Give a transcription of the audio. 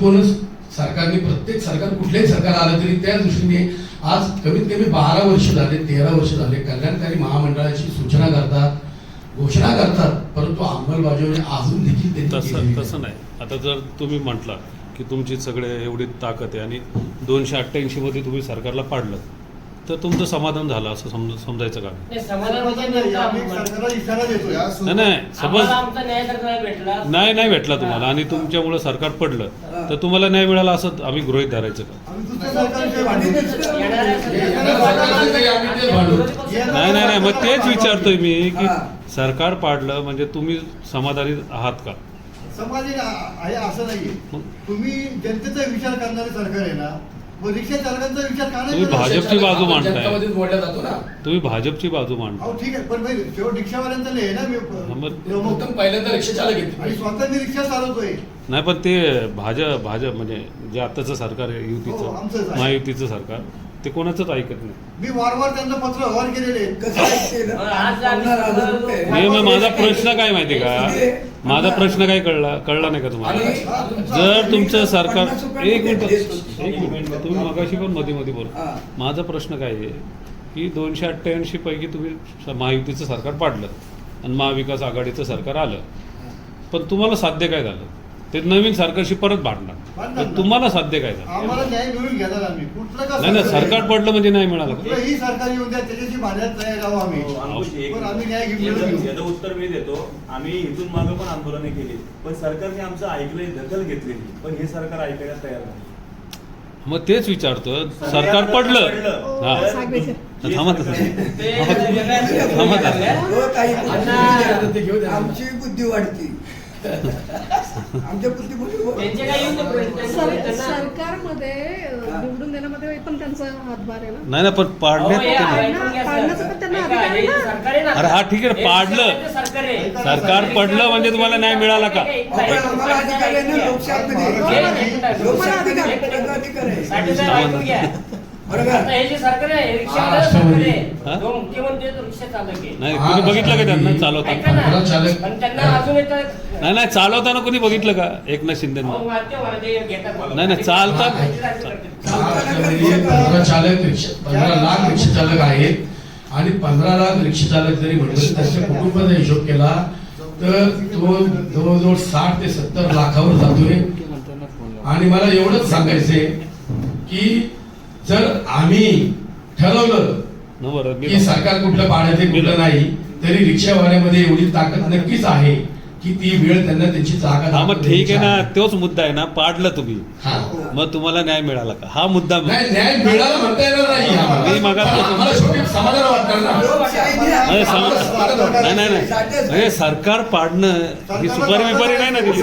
दृष्टिकोनच सरकारने प्रत्येक सरकार कुठलेही सरकार आलं तरी त्या दृष्टीने आज कमीत कमी बारा वर्ष झाले तेरा वर्ष झाले कल्याणकारी महामंडळाची सूचना करतात घोषणा करतात परंतु अंमलबजावणी अजून देखील तसं नाही. तसं नाही. आता जर तुम्ही म्हटलं की तुमची सगळे एवढी ताकद आहे आणि दोनशे अठ्ठ्याऐंशीमध्ये तुम्ही सरकारला पाडलं तर तुमचं समाधान झालं असं समज समजायचं का? नाही, नाही समज नाही नाही भेटला तुम्हाला. आणि तुमच्यामुळं सरकार पडलं. तर तुम्हाला न्याय मिळाला असं आम्ही गृहीत धरायचं का. नाही नाही नाही मग तेच विचारतोय मी की. सरकार पाडलं म्हणजे तुम्ही समाधानी आहात का समाधी आहे असं नाहीये मग? तुम्ही जनतेचा विचार करणारे सरकार आहे ना रिक्षा चालकांचा विचार का नाही तुम्ही? भाजपची बाजू मांडताय. जनतामध्येच बोलला जातो ना तुम्ही भाजपची बाजू मांडता ठीक आहे पण भाई शेवट रिक्षावाल्यांचा लय आहे ना हा, मी मग- प्रमुख. उत्तम पहिल्यांदा रिक्षा चालक आणि येते स्वतः मी रिक्षा चालवतोय नाही पण ते भाजप भाजप म्हणजे जे आताचं सरकार आहे हो, आमचंच युतीचं आहे. महायुतीचं सरकार ते कोणाचंच ऐकत नाही मी वारंवार त्यांना पत्र व्यवहार केलेले आहेत. कसं ऐकते ना? आज आम्ही पन्नास हजार सगळं- रुपये. हे मग माझा प्रश्न काय माहिती का माझा प्रश्न काय कळला? कळला नाही का तुम्हाला? जर तुमचं सरकार एक मिनिट. एक मिनिट तुम्ही मगाशी पण मध्ये मध्ये बोल. माझा प्रश्न काय आहे? की दोनशे अठ्ठ्याऐंशी पैकी तुम्ही महायुतीचं सरकार पाडलं आणि महाविकास आघाडीचं सरकार आलं. पण तुम्हाला साध्य काय झालं? ते नवीन सरकारशी परत भांडणार. तुम्हाला साध्य काय झालं? आम्हाला न्याय मिळून घेणार आम्ही. कुठलं का नाही नाही सरकार? पडलं म्हणजे नाही मिळालं का? कुठलंही सरकार येऊन द्या त्याच्याशी भांडण्यात तयार आहो आम्ही. हो, पण आम्ही न्याय. घेऊन याचं- उत्तर मी देतो. आम्ही इथून मागे पण आंदोलने केली. पण सरकारने आमचं ऐकलंय दखल घेतलेली. पण हे सरकार ऐकायला तयार नाही. मग तेच विचारतो सरकार पडलं. हा. थांबा थांबा. हो, द्या. आमची बुद्धी वाढती. आमच्या बुद्धीमध्ये त्यांचे काय येऊन दे प्रश्न, त्यांचे सर- त्यांना- सरकारमध्ये निवडून देण्यामध्ये पण त्यांचा हातभार आहे ना नाही ना पण पाडण्यात हे. सरकार. अरे हा ठीक आहे, पाडलं. सरकार पडलं म्हणजे तुम्हाला न्याय मिळाला का? नाही तुम्ही बघितलं का त्यांना? चालवताना? ना. पंधरा चालक- पण त्यांना अजून येतात नाही नाही चालवताना कोणी बघितलं का? एकनाथ शिंदे. नाही, नाही, चालतात. चालक रिक्षा पंधरा लाख रिक्षा चालक आहेत. आणि पंधरा लाख रिक्षा चालक जरी म्हटलं त्यांच्या कुटुंबाचा हिशोब केला तर तो जवळजवळ साठ ते सत्तर लाखावर जातोय. आणि मला एवढंच सांगायचंय की जर आम्ही ठरवलं की सरकार कुठलं पाडायचं कुठलं नाही तरी रिक्षावाल्यामध्ये एवढी ताकद नक्कीच आहे. की ती वेळ त्यांना त्यांची जागा हा मग ठीक आहे ना तोच मुद्दा आहे ना पाडलं तुम्ही हा. मग तुम्हाला न्याय मिळाला का हा मुद्दा नाही न्याय मिळाला म्हणता येणार नाही नाही. नाही म्हणजे सरकार पाडणं ही सुपारी बिपारी नाही ना दिली